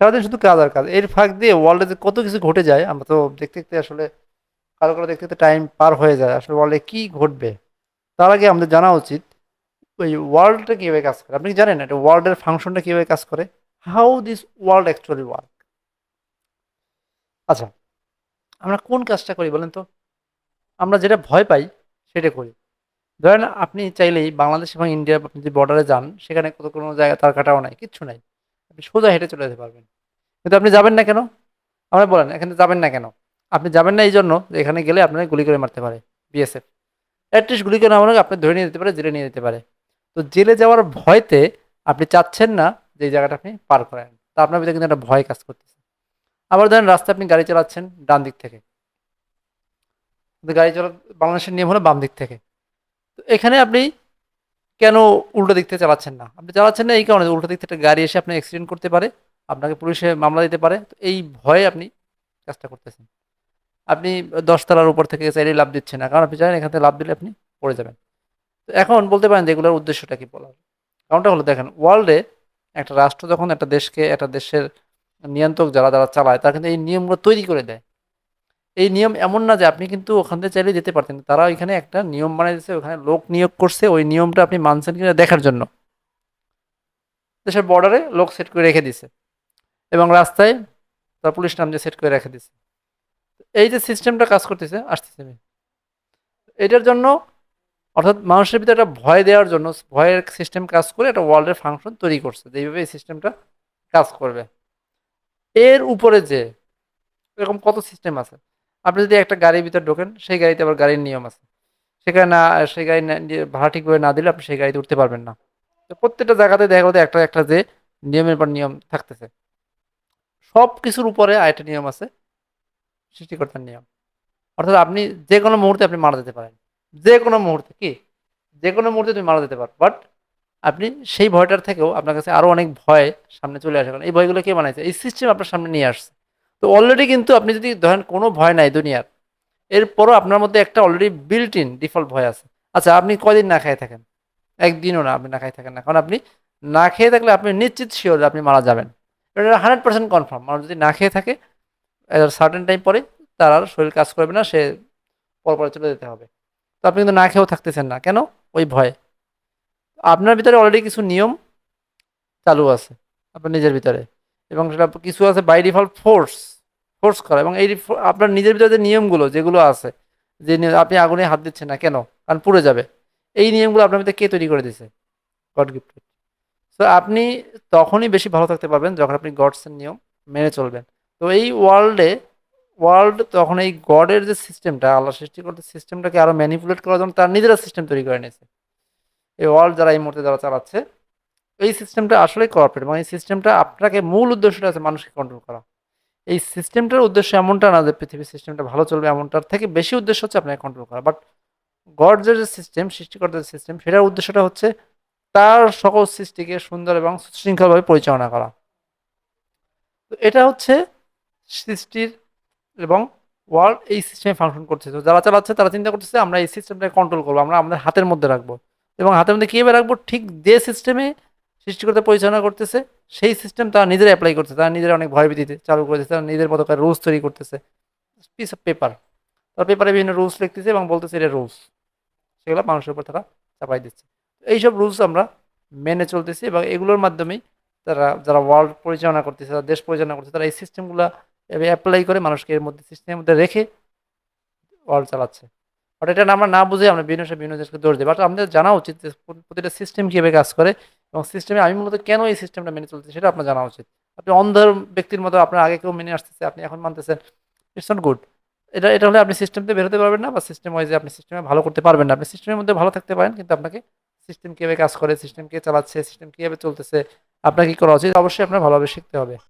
সারাদিন শুধু কাজ আর কাজ। এর ফাঁক দিয়ে ওয়ার্ল্ডে যে কত কিছু ঘটে যায়, আমরা তো দেখতে দেখতে আসলে কারও কারও দেখতে দেখতে টাইম পার হয়ে যায়। আসলে ওয়ার্ল্ডে কি ঘটবে? তার আগে আমাদের জানা উচিত, ওই ওয়ার্ল্ডটা কীভাবে কাজ করে? আপনি জানেন এটা ওয়ার্ল্ডের ফাংশনটা কীভাবে কাজ করে? How this world actually work আচ্ছা আমরা কোন কাজটা করি বলেন তো? আমরা যেটা ভয় পাই সেটা করি। ধরেন আপনি চাইলেই বাংলাদেশ এবং ইন্ডিয়া আপনি যদি বর্ডারে যান, সেখানে কত কোনো জায়গায় তার কাটাও নাই, কিচ্ছু নাই। আপনি সোজা হেঁটে চলে যেতে পারবেন। কিন্তু আপনি যাবেন না কেন? আমরা বলেন, এখানে যাবেন না কেন? আপনি যাবেন না এই জন্য যে এখানে গেলে আপনাকে গুলি করে মারতে পারে, বিএসএফ। অ্যাটলিস্ট গুলি করে আমাকে আপনি ধরে নিয়ে যেতে পারে, জেলে নিয়ে যেতে পারে। তো জেলে যাওয়ার ভয়তে আপনি চাচ্ছেন না যে জায়গাটা আপনি পার করেন। তা আপনার ভিতরে কিন্তু একটা ভয় কাজ করতেছে। আবার ধরেন রাস্তায় আপনি গাড়ি চালাচ্ছেন ডান দিক থেকে। গাড়ি চালা বাংলাদেশের নিয়ম হলো বাম দিক থেকে। তো এখানে আপনি কেন উল্টো দিক থেকে চালাচ্ছেন না? আপনি চালাচ্ছেন না এই কারণে উল্টো দিক থেকে গাড়ি এসে আপনি অ্যাক্সিডেন্ট করতে পারে, আপনাকে পুলিশে মামলা দিতে পারে। তো এই ভয়ে আপনি কাজটা করতেছেন। আপনি দশতলার উপর থেকে চাইলে লাভ দিচ্ছেন না। কারণ আপনি জানেন এখান থেকে লাভ দিলে আপনি পড়ে যাবেন। তো এখন বলতে পারেন যে এগুলোর উদ্দেশ্যটা কি বলার? কারণটা হলো দেখেন ওয়ার্ল্ডে একটা রাষ্ট্র যখন একটা দেশকে, একটা দেশের নিয়ন্ত্রক যারা যারা চালায়, তারা কিন্তু এই নিয়মগুলো তৈরি করে দেয়। এই নিয়ম এমন না যে আপনি কিন্তু ওখান থেকে চাইলে যেতে পারতেন। তারা ওইখানে একটা নিয়ম বানিয়ে দিচ্ছে ওখানে লোক নিয়োগ করছে, ওই নিয়মটা আপনি মানছেন কিনা দেখার জন্য। দেশের বর্ডারে লোক সেট করে রেখে দিছে এবং রাস্তায় তার পুলিশ নাম দিয়ে সেট করে রেখে দিছে এই যে সিস্টেমটা কাজ করতেছে, আসতেছে এটার জন্য, অর্থাৎ মানুষের ভিতরে একটা ভয় দেওয়ার জন্য, ভয়ের সিস্টেম কাজ করে একটা ওয়ার্ল্ডের ফাংশন তৈরি করছে যে এইভাবে এই সিস্টেমটা কাজ করবে। এর উপরে যে, এরকম কত সিস্টেম আছে? আপনি যদি একটা গাড়ির ভিতর ঢোকেন, সেই গাড়িতে আবার গাড়ির নিয়ম আছে। সেখানে না, সেই গাড়ি ভাড়া ঠিকভাবে না দিলে আপনি সেই গাড়িতে উঠতে পারবেন না। তো প্রত্যেকটা জায়গাতে দেখা গেলো একটা একটা যে নিয়মের পর নিয়ম থাকতেছে। সব কিছুর উপরে আরেকটা নিয়ম আছে, সৃষ্টিকর্তার নিয়ম। অর্থাৎ আপনি যে কোনো মুহূর্তে আপনি মারা যেতে পারেন। যে কোনো মুহূর্তে, কি? যে কোনো মুহূর্তে তুমি মারা যেতে পারো বাট আপনি সেই ভয়টার থেকেও আপনার কাছে আরও অনেক ভয় সামনে চলে আসে। কারণ এই ভয়গুলো কে বানাইছে? এই সিস্টেম আপনার সামনে নিয়ে আসছে। তো অলরেডি কিন্তু আপনি যদি ধরেন কোনো ভয় নাই দুনিয়ার, এরপরও আপনার মধ্যে একটা অলরেডি বিল্ট ইন ডিফল্ট ভয় আছে। আচ্ছা আপনি কয়দিন না খেয়ে থাকেন? একদিনও না আপনি না খাই থাকেন না। কারণ আপনি না খেয়ে থাকলে আপনি নিশ্চিত শিওর আপনি মারা যাবেন। এটা হান্ড্রেড পার্সেন্ট কনফার্ম মানুষ যদি না খেয়ে থাকে সার্টেন টাইম পরে তার আর শরীর কাজ করবে না, সে পরপরে চলে যেতে হবে। তো আপনি কিন্তু না খেয়েও থাকতেছেন না। কেন? ওই ভয়ে। আপনার ভিতরে অলরেডি কিছু নিয়ম চালু আছে, আপনার নিজের ভিতরে। এবং সেটা কিছু আছে বাই ডিফল্ট ফোর্স ফোর্স করা। এবং এই আপনার নিজের ভিতরে যে নিয়মগুলো, যেগুলো আছে, যে আপনি আগুনে হাত দিচ্ছেন না, কেন? কারণ পুড়ে যাবে। এই নিয়মগুলো আপনার ভিতরে কে তৈরি করে দিয়েছে? গড গিফটেড সো আপনি তখনই বেশি ভালো থাকতে পারবেন যখন আপনি গডসের নিয়ম মেনে চলবেন। তো এই ওয়ার্ল্ডে ওয়ার্ল্ড তখন এই গডের যে সিস্টেমটা আল্লাহ সৃষ্টি করতে সিস্টেমটাকে আরও ম্যানিপুলেট করার জন্য তার নিজেরা সিস্টেম তৈরি করে নিয়েছে। এই ওয়ার্ল্ড যারা এই মুহূর্তে যারা চালাচ্ছে এই সিস্টেমটা আসলে কর্পোরেট এবং এই সিস্টেমটা আপনাকে মূল উদ্দেশ্যটা আছে মানুষকে কন্ট্রোল করা। এই সিস্টেমটার উদ্দেশ্য এমনটা না যে পৃথিবীর সিস্টেমটা ভালো চলবে এমনটার থেকে বেশি উদ্দেশ্য হচ্ছে আপনাকে কন্ট্রোল করা। বাট গড যে সিস্টেম সৃষ্টিকর্তার সিস্টেম সেটার উদ্দেশ্যটা হচ্ছে তার সকল সৃষ্টিকে সুন্দর এবং সুশৃঙ্খলভাবে পরিচালনা করা। তো এটা হচ্ছে সৃষ্টির এবং ওয়ার্ল্ড এই সিস্টেমে ফাংশন করছে। তো যারা চালাচ্ছে, তারা চিন্তা করতেছে, আমরা এই সিস্টেমটাকে কন্ট্রোল করব, আমরা আমাদের হাতের মধ্যে রাখব। এবং হাতের মধ্যে কীভাবে রাখব? ঠিক যে সিস্টেমে সৃষ্টিকর্তা পরিচালনা করতেছে, সেই সিস্টেম তারা নিজেরা অ্যাপ্লাই করছে তারা নিজেরা অনেক ভয় ভয়ভীতিতে চালু করেছে, তারা নিজের মতো করে রুলস তৈরি করতেছে। পিস অফ পেপার তার পেপারে বিভিন্ন রুলস লিখতেছে এবং বলতেছে এটা রুলস সেগুলো মানুষের উপর তারা চাপাই দিচ্ছে। এইসব রুলস আমরা মেনে চলতেছি এবং এগুলোর মাধ্যমেই তারা, যারা ওয়ার্ল্ড পরিচালনা করতেছে তারা দেশ পরিচালনা করতেছে, তারা এই সিস্টেমগুলো অ্যাপ্লাই করে মানুষকে এর মধ্যে সিস্টেমের মধ্যে রেখে ওয়ার্ল্ড চালাচ্ছে। বাট এটা আমরা না বুঝে আমরা বিভিন্ন বিভিন্ন দেশকে দোষ দিই। বাট আমাদের জানা উচিত যে প্রতিটা সিস্টেম কীভাবে কাজ করে এবং সিস্টেমে আমি মূলত কেন এই সিস্টেমটা মেনে চলছি সেটা আপনার জানা উচিত। আপনি অন্ধ ব্যক্তির মতো আপনার আগে কেউ মেনে আসতেছে, আপনি এখন মানতেছেন ইটস নট গুড এটা এটা হলে আপনি সিস্টেম থেকে বেরোতে পারবেন না বা সিস্টেম ওয়াইজে আপনি সিস্টেমে ভালো করতে পারবেন না। আপনি সিস্টেমের মধ্যে ভালো থাকতে পারেন, কিন্তু আপনাকে সিস্টেম কীভাবে কাজ করে সিস্টেম কে চালাচ্ছে সিস্টেম কীভাবে চলতেছে আপনাকে কী করা উচিত? অবশ্যই আপনার ভালোভাবে শিখতে হবে।